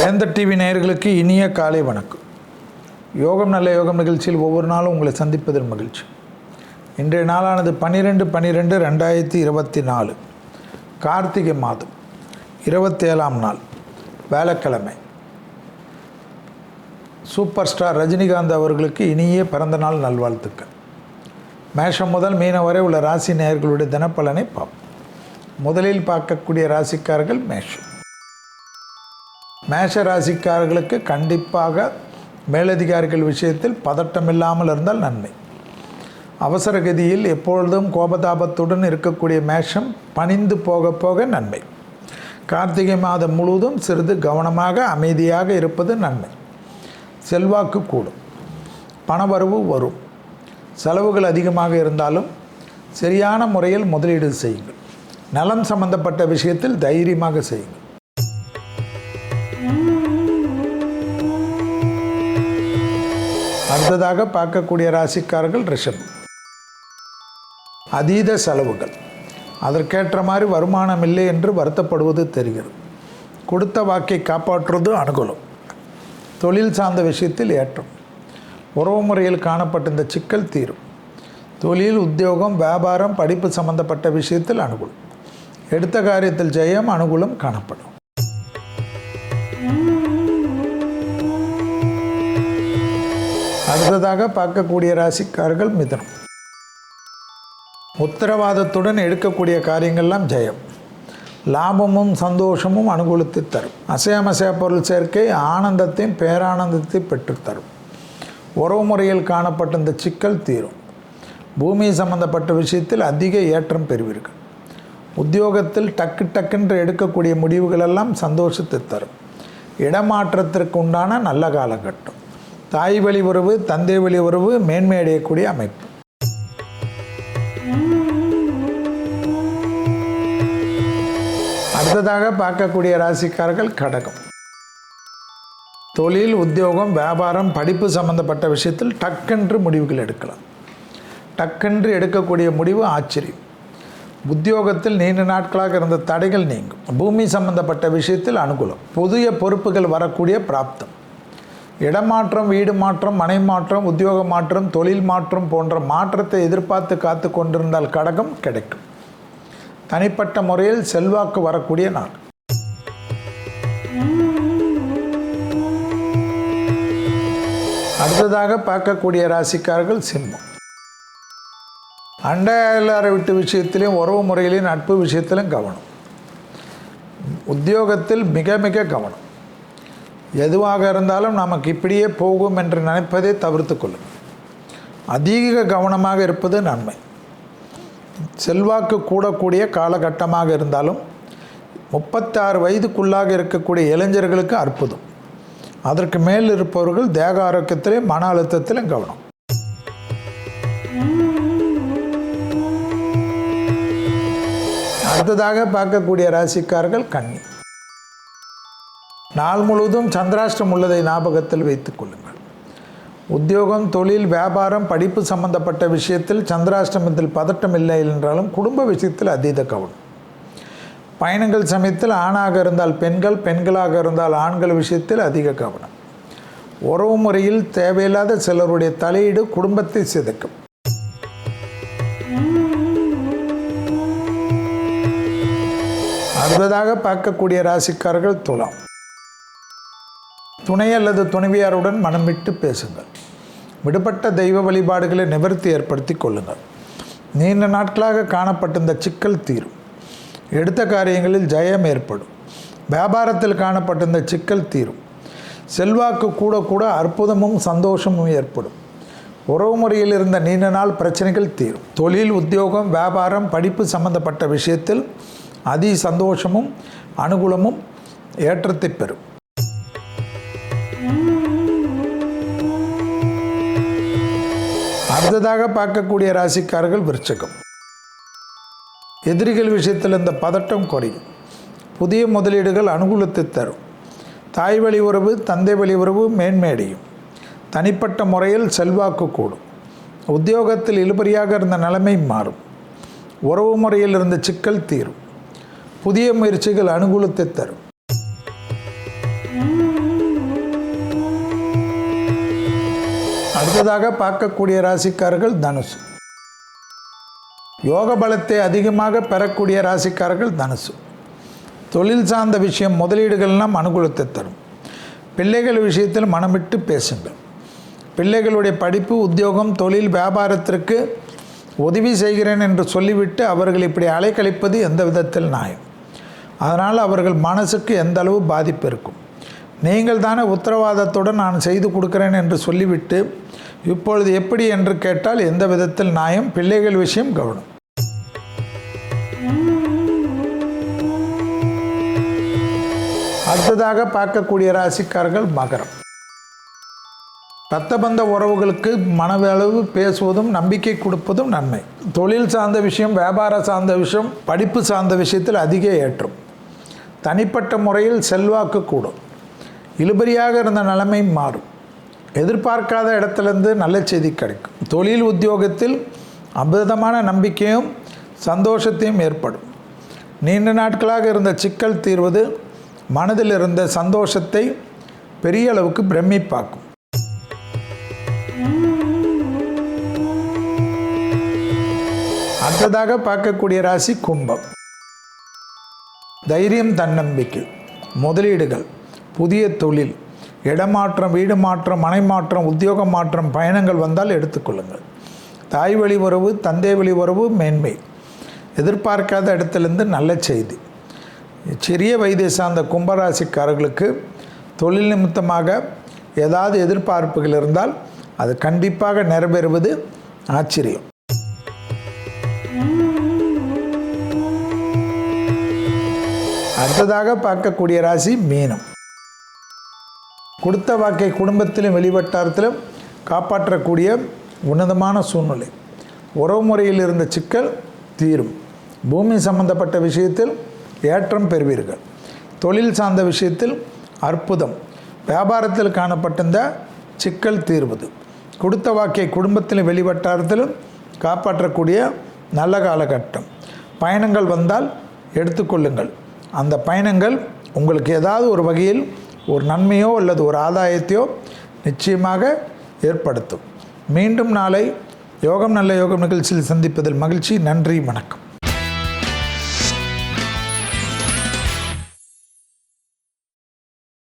வேந்தர் டிவி நேயர்களுக்கு இனிய காலை வணக்கம். யோகம் நல்ல யோகம் நிகழ்ச்சியில் ஒவ்வொரு நாளும் உங்களை சந்திப்பதில் மகிழ்ச்சி. இன்றைய நாளானது பன்னிரெண்டு பன்னிரெண்டு ரெண்டாயிரத்தி இருபத்தி நாலு கார்த்திகை மாதம் இருபத்தேழாம் நாள் வேலைக்கிழமை. சூப்பர் ஸ்டார் ரஜினிகாந்த் அவர்களுக்கு இனிய பிறந்தநாள் நல்வாழ்த்துக்கள். மேஷம் முதல் மீனம் வரை உள்ள ராசி நேயர்களுடைய தினப்பலனை பார்ப்போம். முதலில் பார்க்கக்கூடிய ராசிக்காரர்கள் மேஷம். மேஷ ராசிக்காரர்களுக்கு கண்டிப்பாக மேலதிகாரிகள் விஷயத்தில் பதட்டம் இல்லாமல் இருந்தால் நன்மை. அவசர கதியில் எப்பொழுதும் கோபதாபத்துடன் இருக்கக்கூடிய மேஷம் பணிந்து போக போக நன்மை. கார்த்திகை மாதம் முழுவதும் சிறிது கவனமாக அமைதியாக இருப்பது நன்மை. செல்வாக்கு கூடும். பணவரவு வரும். செலவுகள் அதிகமாக இருந்தாலும் சரியான முறையில் முதலீடு செய்யுங்கள். நலம் சம்பந்தப்பட்ட விஷயத்தில் தைரியமாக செய்யுங்கள். அடுத்ததாக பார்க்கக்கூடிய ராசிக்காரர்கள் ரிஷபம் அதீத செலவுகள். அதற்கேற்ற மாதிரி வருமானம் இல்லை என்று வருத்தப்படுவது தெரிகிறது. கொடுத்த வாக்கை காப்பாற்றுவது அனுகூலம். தொழில் சார்ந்த விஷயத்தில் ஏற்றம். உறவு முறையில் காணப்பட்ட இந்த சிக்கல் தீரும். தொழில் உத்தியோகம் வியாபாரம் படிப்பு சம்பந்தப்பட்ட விஷயத்தில் அனுகூலம். எடுத்த காரியத்தில் ஜெயம் அனுகூலம் காணப்படும். அடுத்ததாக பார்க்கக்கூடிய ராசிக்காரர்கள் மிதனம். உத்தரவாதத்துடன் எடுக்கக்கூடிய காரியங்கள்லாம் ஜெயம். லாபமும் சந்தோஷமும் அனுகூலத்தை தரும். அசையமசைய பொருள் சேர்க்கை ஆனந்தத்தையும் பேரானந்தத்தையும் பெற்றுத்தரும் உறவு முறையில் காணப்பட்ட இந்த சிக்கல் தீரும். பூமி சம்பந்தப்பட்ட விஷயத்தில் அதிக ஏற்றம் பெறுவீர்கள். உத்தியோகத்தில் டக்கு டக்குன்று எடுக்கக்கூடிய முடிவுகளெல்லாம் சந்தோஷத்தை தரும். இடமாற்றத்திற்கு உண்டான நல்ல காலகட்டம். தாய் வழி உறவு தந்தை வழி உறவு மேன்மை அடையக்கூடிய அமைப்பு. அடுத்ததாக பார்க்கக்கூடிய ராசிக்காரர்கள் கடகம். தொழில் உத்தியோகம் வியாபாரம் படிப்பு சம்பந்தப்பட்ட விஷயத்தில் டக்கென்று முடிவுகள் எடுக்கலாம். டக்கென்று எடுக்கக்கூடிய முடிவு ஆச்சரியம். உத்தியோகத்தில் நீண்ட நாட்களாக இருந்த தடைகள் நீங்கும். பூமி சம்பந்தப்பட்ட விஷயத்தில் அனுகூலம். புதிய பொறுப்புகள் வரக்கூடிய பிராப்தம். இடமாற்றம் வீடு மாற்றம் மனை மாற்றம் உத்தியோக மாற்றம் தொழில் மாற்றம் போன்ற மாற்றத்தை எதிர்பார்த்து காத்து கொண்டிருந்தால் கடகம் கிடைக்கும். தனிப்பட்ட முறையில் செல்வாக்கு வரக்கூடிய நாள். அடுத்ததாக பார்க்கக்கூடிய ராசிக்காரர்கள் சிம்மம். அண்டையாளரை விட்டு விஷயத்திலையும் உறவு முறையிலையும் நட்பு விஷயத்திலும் கவனம். உத்தியோகத்தில் மிக மிக கவனம். எதுவாக இருந்தாலும் நமக்கு இப்படியே போகும் என்று நினைப்பதை தவிர்த்து கொள்ளும். அதிக கவனமாக இருப்பது நன்மை. செல்வாக்கு கூடக்கூடிய காலகட்டமாக இருந்தாலும் முப்பத்தாறு வயதுக்குள்ளாக இருக்கக்கூடிய இளைஞர்களுக்கு அற்புதம். அதற்கு மேல் இருப்பவர்கள் தேக ஆரோக்கியத்திலே மன அழுத்தத்திலும் கவனம். அடுத்ததாக பார்க்கக்கூடிய ராசிக்காரர்கள் கன்னி. நாள் முழுவதும் சந்திராஷ்டம் உள்ளதை ஞாபகத்தில் வைத்துக் கொள்ளுங்கள். உத்தியோகம் தொழில் வியாபாரம் படிப்பு சம்பந்தப்பட்ட விஷயத்தில் சந்திராஷ்டமத்தில் பதட்டம் இல்லை என்றாலும் குடும்ப விஷயத்தில் அதீத கவனம். பயணங்கள் சமயத்தில் ஆணாக இருந்தால் பெண்கள் பெண்களாக இருந்தால் ஆண்கள் விஷயத்தில் அதிக கவனம். உறவு முறையில் தேவையில்லாத சிலருடைய தலையீடு குடும்பத்தை சிதைக்கும். அடுத்ததாக பார்க்கக்கூடிய ராசிக்காரர்கள் துலாம். துணை அல்லது துணைவியாருடன் மனம் விட்டு பேசுங்கள். விடுபட்ட தெய்வ வழிபாடுகளை நிவர்த்தி ஏற்படுத்தி கொள்ளுங்கள். நீண்ட நாட்களாக காணப்பட்ட இந்த சிக்கல் தீரும். எடுத்த காரியங்களில் ஜெயம் ஏற்படும். வியாபாரத்தில் காணப்பட்ட சிக்கல் தீரும். செல்வாக்கு கூட கூட அற்புதமும் சந்தோஷமும் ஏற்படும். உறவு முறையில் இருந்த நீண்ட நாள் பிரச்சனைகள் தீரும். தொழில் உத்தியோகம் வியாபாரம் படிப்பு சம்பந்தப்பட்ட விஷயத்தில் அதி சந்தோஷமும் அனுகூலமும் ஏற்றத்தை பெறும். அடுத்ததாக பார்க்கக்கூடிய ராசிக்காரர்கள் விருச்சகம். எதிரிகள் விஷயத்தில் இந்த பதட்டம் குறையும். புதிய முதலீடுகள் அனுகூலத்தை தரும். தாய் வழி உறவு தந்தை வழி உறவு மேன்மையடையும் தனிப்பட்ட முறையில் செல்வாக்கு கூடும். உத்தியோகத்தில் இழுபறியாக இருந்த நிலைமை மாறும். உறவு முறையில் இருந்த சிக்கல் தீரும். புதிய முயற்சிகள் அனுகூலத்தை தரும். அடுத்ததாக பார்க்கக்கூடிய ராசிக்காரர்கள் தனுசு. யோக பலத்தை அதிகமாக பெறக்கூடிய ராசிக்காரர்கள் தனுசு. தொழில் சார்ந்த விஷயம் முதலீடுகள்லாம் அனுகூலத்தை தரும். பிள்ளைகள் விஷயத்தில் மனமிட்டு பேசுங்கள். பிள்ளைகளுடைய படிப்பு உத்தியோகம் தொழில் வியாபாரத்திற்கு உதவி செய்கிறேன் என்று சொல்லிவிட்டு அவர்கள் இப்படி அலைக்கழிப்பது எந்த விதத்தில் நியாயம்? அதனால் அவர்கள் மனசுக்கு எந்த அளவு பாதிப்பு இருக்கும்? நீங்கள் தானே உத்தரவாதத்துடன் நான் செய்து கொடுக்கிறேன் என்று சொல்லிவிட்டு இப்பொழுது எப்படி என்று கேட்டால் எந்த விதத்தில் நியாயம் பிள்ளைகள் விஷயம் கவனம். அடுத்ததாக பார்க்கக்கூடிய ராசிக்காரர்கள் மகரம். ரத்தபந்த உறவுகளுக்கு மனவளவு பேசுவதும் நம்பிக்கை கொடுப்பதும் நன்மை. தொழில் சார்ந்த விஷயம் வியாபார சார்ந்த விஷயம் படிப்பு சார்ந்த விஷயத்தில் அதிக ஏற்றம். தனிப்பட்ட முறையில் செல்வாக்கு கூடும். இழுபறியாக இருந்த நிலைமை மாறும். எதிர்பார்க்காத இடத்துலேருந்து நல்ல செய்தி கிடைக்கும். தொழில் உத்தியோகத்தில் அபுதமான நம்பிக்கையும் சந்தோஷத்தையும் ஏற்படும். நீண்ட நாட்களாக இருந்த சிக்கல் தீர்வது மனதில் இருந்த சந்தோஷத்தை பெரிய அளவுக்கு பிரமிப்பாக்கும். அடுத்ததாக பார்க்கக்கூடிய ராசி கும்பம். தைரியம் தன்னம்பிக்கை முதலீடுகள். புதிய தொழில் இடமாற்றம் வீடு மாற்றம் மனை மாற்றம் உத்தியோக மாற்றம் பயணங்கள் வந்தால் எடுத்துக்கொள்ளுங்கள் தாய் வழி உறவு தந்தை வழி உறவு மேன்மை. எதிர்பார்க்காத இடத்துலேருந்து நல்ல செய்தி. சிறிய வயதை சார்ந்த கும்பராசிக்காரர்களுக்கு தொழில் நிமித்தமாக ஏதாவது எதிர்பார்ப்புகள் இருந்தால் அது கண்டிப்பாக நிறைவேறுவது ஆச்சரியம். அடுத்ததாக பார்க்கக்கூடிய ராசி மீனம். கொடுத்த வாக்கை குடும்பத்திலும் வெளிவட்டாரத்திலும் காப்பாற்றக்கூடிய உன்னதமான சூழ்நிலை. உறவு முறையில் இருந்த சிக்கல் தீரும். பூமி சம்பந்தப்பட்ட விஷயத்தில் ஏற்றம் பெறுவீர்கள். தொழில் சார்ந்த விஷயத்தில் அற்புதம். வியாபாரத்தில் காணப்பட்டிருந்த சிக்கல் தீர்வது. கொடுத்த வாக்கை குடும்பத்திலும் வெளிவட்டாரத்திலும் காப்பாற்றக்கூடிய நல்ல காலகட்டம். பயணங்கள் வந்தால் எடுத்துக்கொள்ளுங்கள் அந்த பயணங்கள் உங்களுக்கு ஏதாவது ஒரு வகையில் ஒரு நன்மையோ அல்லது ஒரு ஆதாயத்தையோ நிச்சயமாக ஏற்படுத்தும். மீண்டும் நாளை யோகம் நல்ல யோகம் நிகழ்ச்சியில் சந்திப்பதில் மகிழ்ச்சி. நன்றி. வணக்கம்.